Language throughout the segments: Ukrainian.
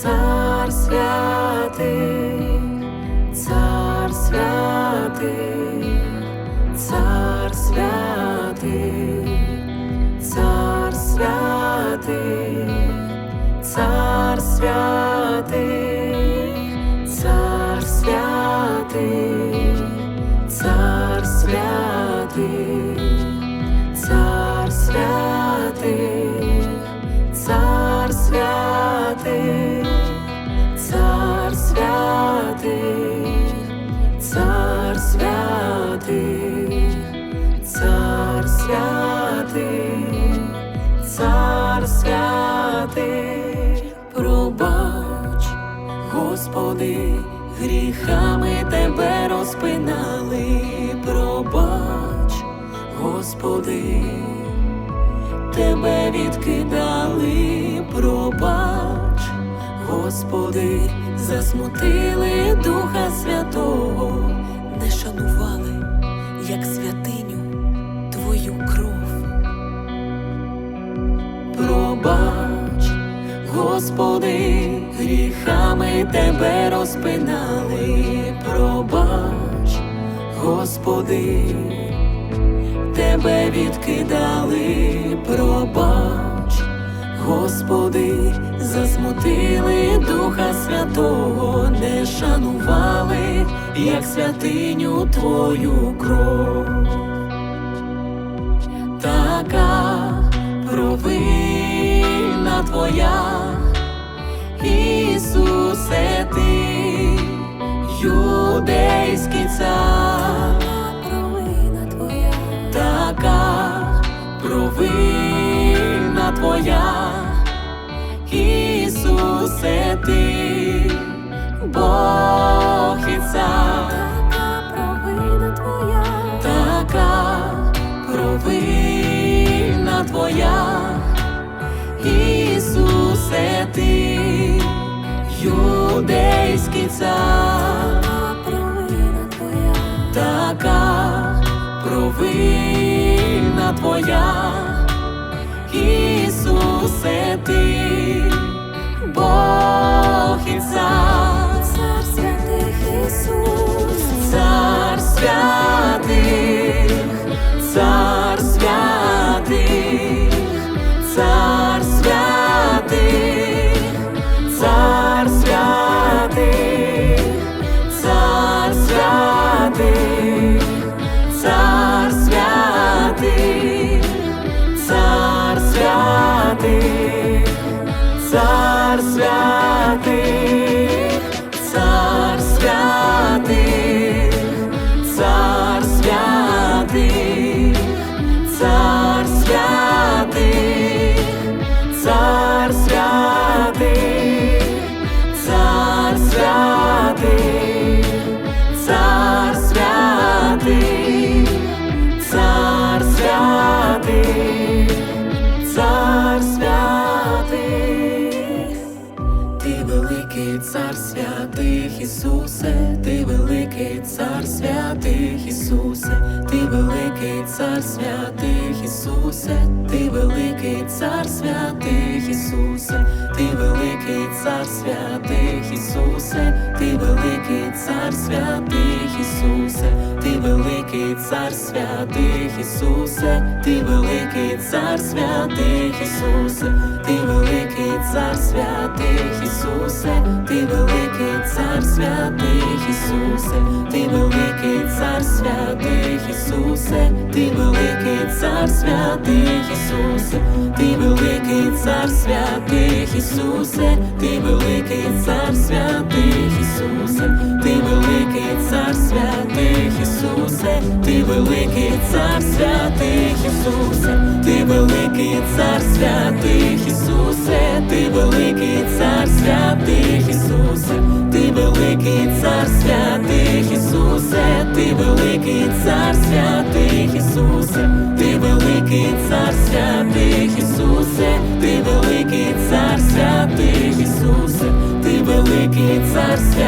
цар святий. Гріхами тебе розпинали, пробач, Господи, тебе відкидали, пробач, Господи, засмутили Духа Святого, не шанували, як святиню Господи, гріхами тебе розпинали, пробач, Господи, тебе відкидали, пробач, Господи, засмутили Духа Святого, не шанували, як святиню Твою кров. Така провина твоя, Ісусе, ти, юдейський цар, провина твоя, така провина твоя, Ісусе, ти, Бог і цар. така провина твоя, така провина твоя, юдейський цар, провина твоя, така провина твоя, Ісусе, ти, цар святих Ісусе, ти великий цар святих Ісусе, ти великий цар святих Ісусе, ти великий цар святих Ісусе, ти великий цар святих Ісусе, ти великий цар святих Ісусе, ти великий цар святих Ісусе, цар святих Ісусе, ти великий цар святих Ісусе, ти великий цар святих Ісусе, ти великий цар святих Ісусе, ти великий цар святих Ісусе, ти великий цар святих Ісусе, ти великий цар святих Ісусе, ти великий цар святих Ісусе, великий цар святих Ісусе, ти великий цар святих Ісусе, ти великий цар святих Ісусе, ти великий цар святих Ісусе, ти великий цар святих Ісусе, ти великий цар святих Ісусе, ти великий цар святих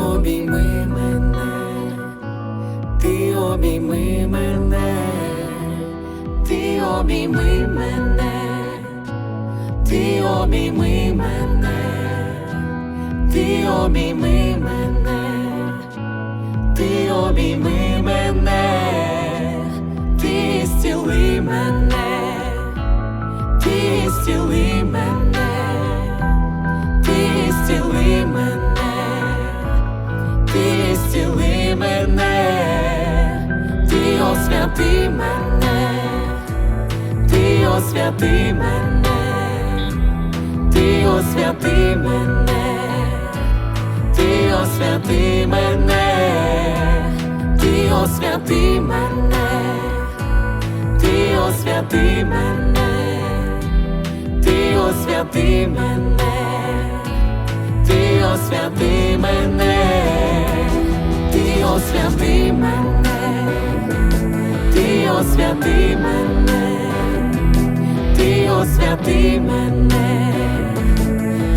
обійми мене, ти обійми мене, ти обійми мене, ти обійми мене, ти обійми мене, ти обійми мене, ти зціли мене, ти зціли мене, освяти мене, ти освяти мене, ти освяти мене, ти освяти мене, ти освяти мене, ти освяти мене, ти освяти мене, ти освяти мене, ти освяти мене, освяти мене, ти освяти мене,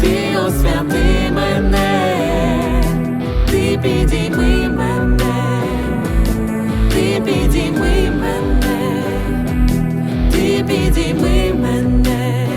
ти освяти мене, ти підійми мене, ти підійми мене, ти підійми мене,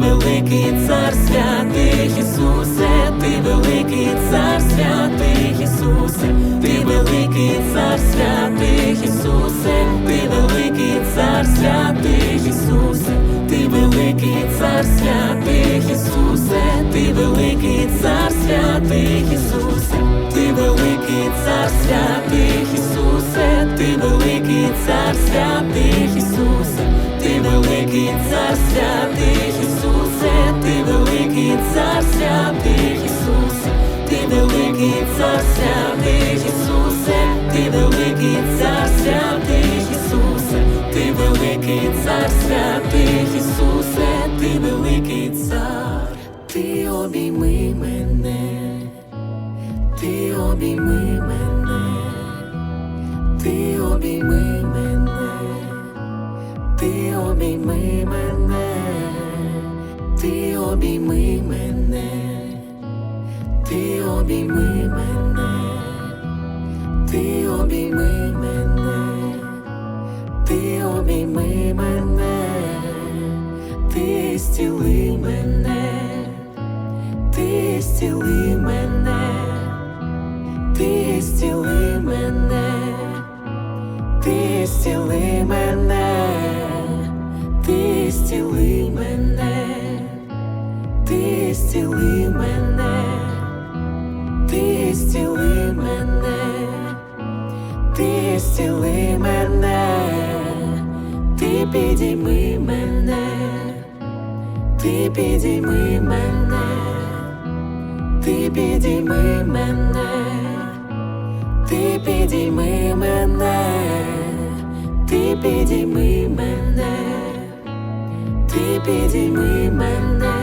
великий цар святих Ісусе, ти великий цар святих Ісусе, ти великий цар святих Ісусе, ти великий цар святих Ісусе, ти великий цар святих Ісусе, ти великий цар святих Ісусе, ти великий цар святих Ісусе, ти великий цар святих Ісусе, ти великий цар ти великий цар святих Ісусе, ти великий цар святих Ісусе, ти великий цар святих Ісусе, ти великий цар святих Ісусе, ти великий цар, ти обійми мене, ти обійми мене, ти обійми мене, ти обійми обійми мене, ти обійми мене, ти обійми мене, ти обійми мене, ти стіли мене, ти стіли мене, ти стіли мене, ти стіли мене, ти стіли мене, стіли мене, ти стіли мене, ти стіли мене, ти підійми мене, ти підійми мене, ти підійми мене, ти підійми мене, ти підійми мене, ти підійми мене,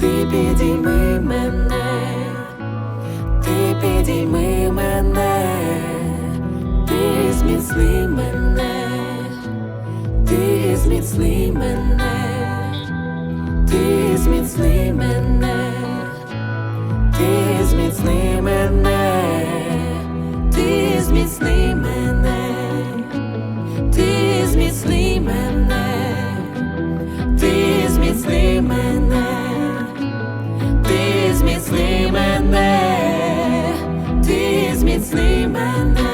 ти підійми мене, ти підійми мене, ти зміцни мене, ти зміцни мене, ти зміцни мене, ти зміцни мене, ти зміцни зміцни мене,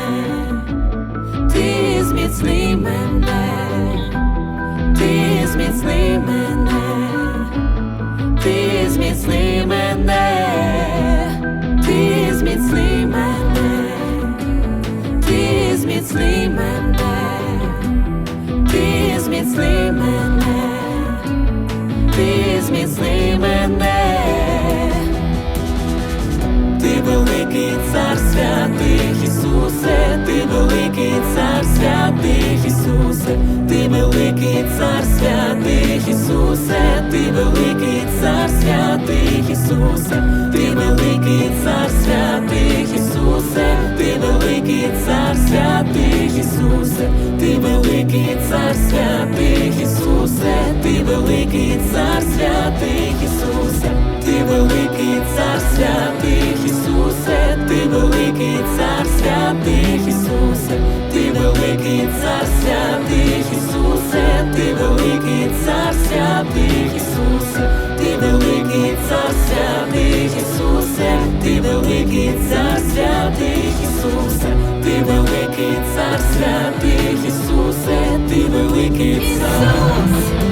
ти зміцни мене, ти зміцни мене, ти зміцни мене, ти зміцни мене, ти зміцни мене, Ісусе, ти великий цар святий, Ісусе, ти великий цар святий, Ісусе, ти великий цар святий. Великий цар святий Ісусе, ти великий цар.